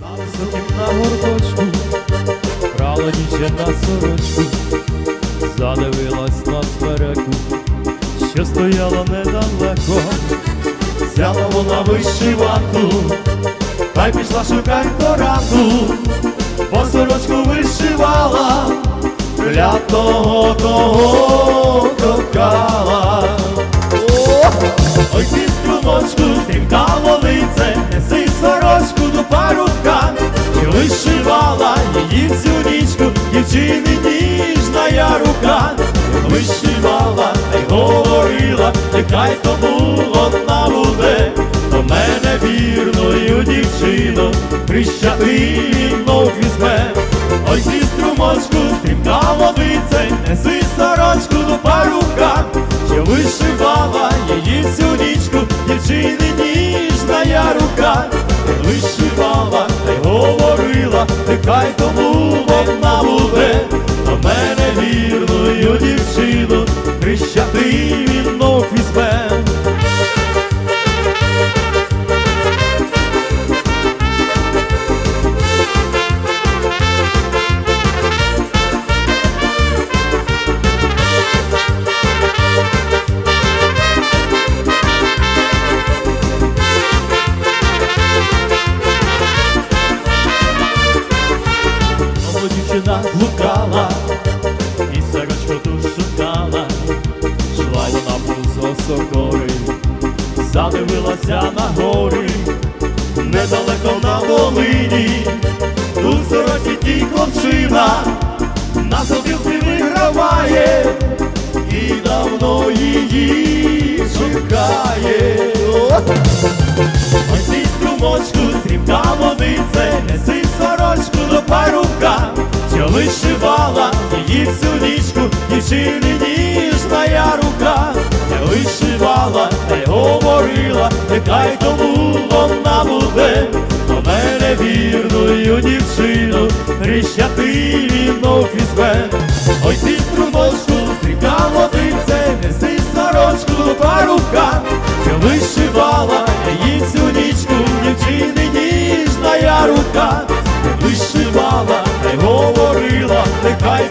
На високім на горбочку, брала дівчина сорочку, задивилась на смереку, що стояла недалеко, взяла вона вишиванку, та й пішла шукать до ранку, бо сорочку вишивала, для того того кохала. Ой, ти струмочку, стрімка вишивала її всю нічку, дівчини ніжна рука, вишивала та й говорила, нехай тому вона буде, до мене вірною дівчину, хрещати вінок візьме. Ой, ти струмочку, стрімка водице, неси сорочку до парубка, що вишивала її всю нічку, дівчини ніжна рука, вишивала говорила, нехай тому вона буде, а мене вірною дівчину, хрещати повз задивилася на гори, недалеко на долині, тут сороці тій хлопчина, на сопілці виграває, і давно її чекає. Ой, ти струмочку, стрімка водице, неси сорочку до парубка, що вишивала її всю говорила, нехай тому вона буде, до мене вірною дівчину, хрещати вінок візьме. Ой, ти струмочку, стрімка водице, неси сорочку до парубка, що вишивала її всю нічку, дівчини ніжна я рука, вишивала й говорила, нехай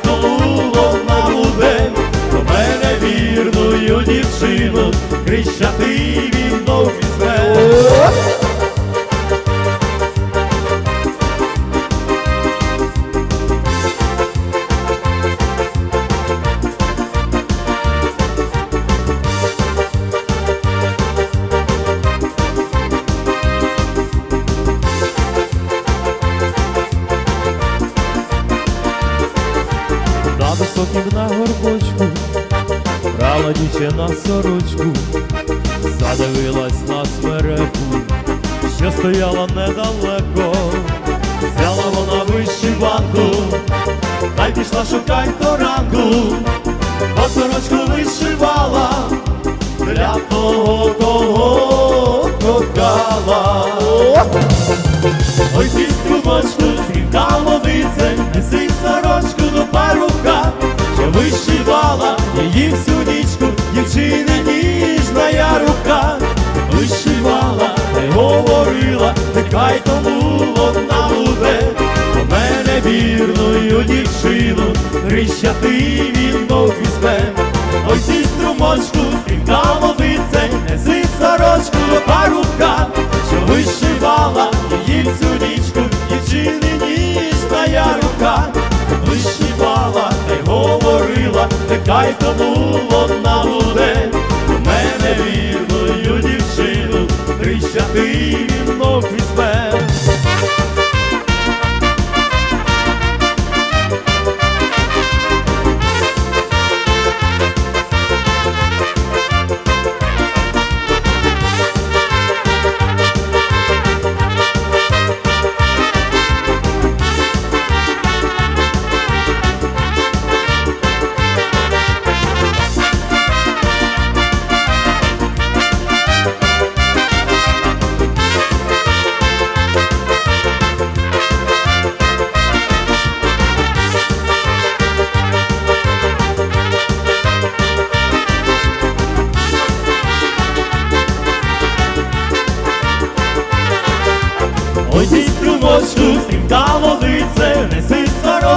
брала дівчина сорочку, задивилась на смереку, що стояла недалеко, взяла вона вишиванку, та й пішла шукать до ранку, бо сорочку вишивала, для того, кого кохала. Ой, ти струмочку, стрімка водице, неси сорочку до парубка, що вишивала її всю нехай тому вона буде, до мене вірною дівчину, хрещати вінок візьме. Ой, ти струмочку, стрімка водице, неси сорочку парубка, що вишивала її всю нічку, дівчини ніжна я рука, вишивала та й говорила, нехай тому вона буде, хрещати вновь візьме.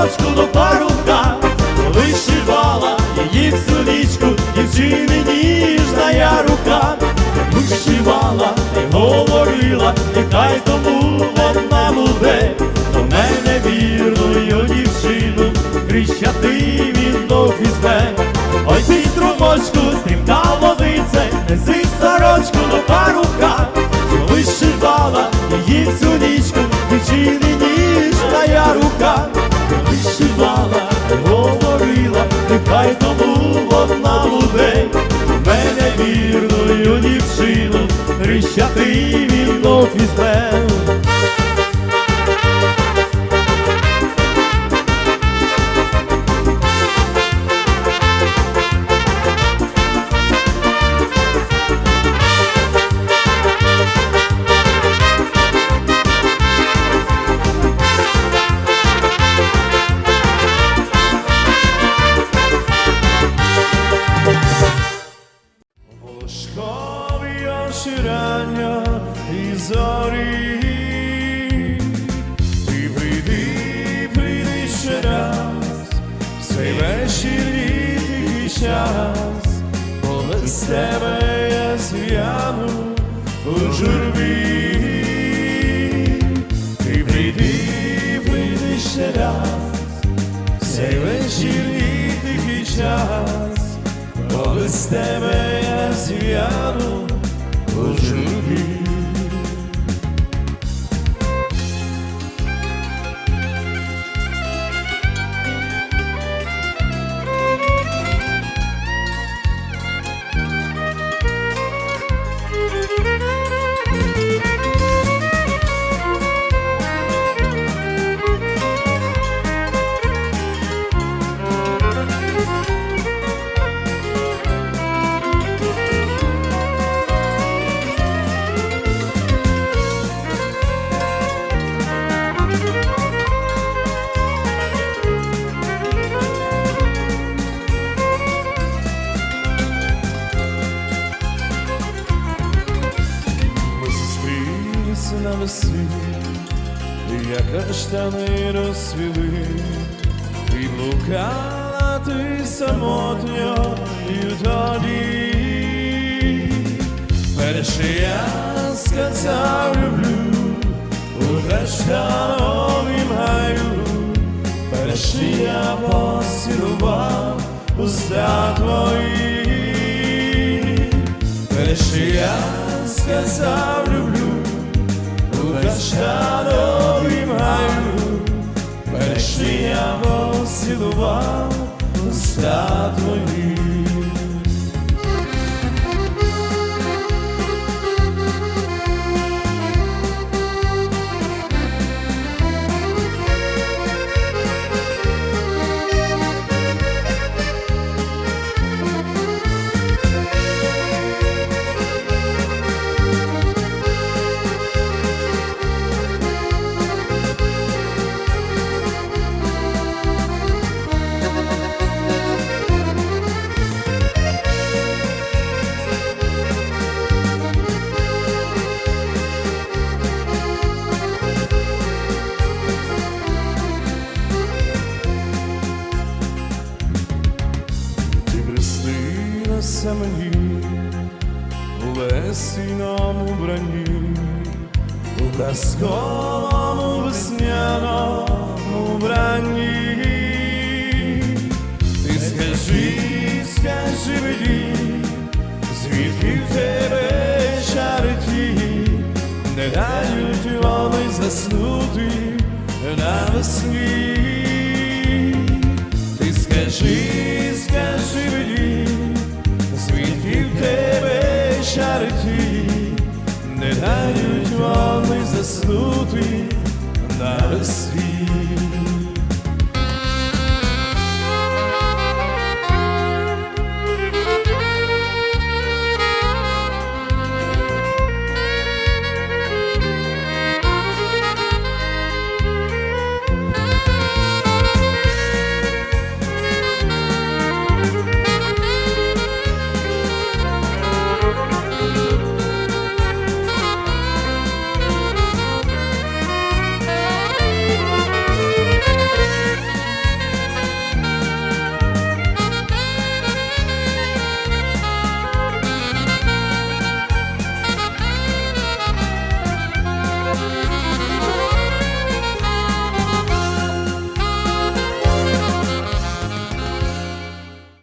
Сорочку до парубка, вишивала її всю нічку, дівчини ніжна рука, вишивала і говорила, і хай тому вона буде, до мене вірною дівчину, хрещати він до візьме. Ой ти струмочку, стрімка в мене вірною дівчину, Рищати він візьме. Волошкові оширання і зорі, ти прийди, прийди ще раз, цей вечірній тихий час, бо без тебе я зв'яну у журбі. Ти прийди, прийди ще раз, цей вечірній тихий час. Бо без тебе я зв'яну у журбі. Весні, як каштани розсвіли, і блукала ти самотньо і тоді. Перший я сказав люблю у каштановім гаю, перший я поцілував уста твої. Перший я сказав люблю перший я поцілував уста твої. Казковому весняному бранні. Ти скажи, скажи мені, звідки в тебе чарити, не дають вони заснути навесні. Ти скажи, скажи мені, звідки в тебе чарити, не дають вони заснути навесні.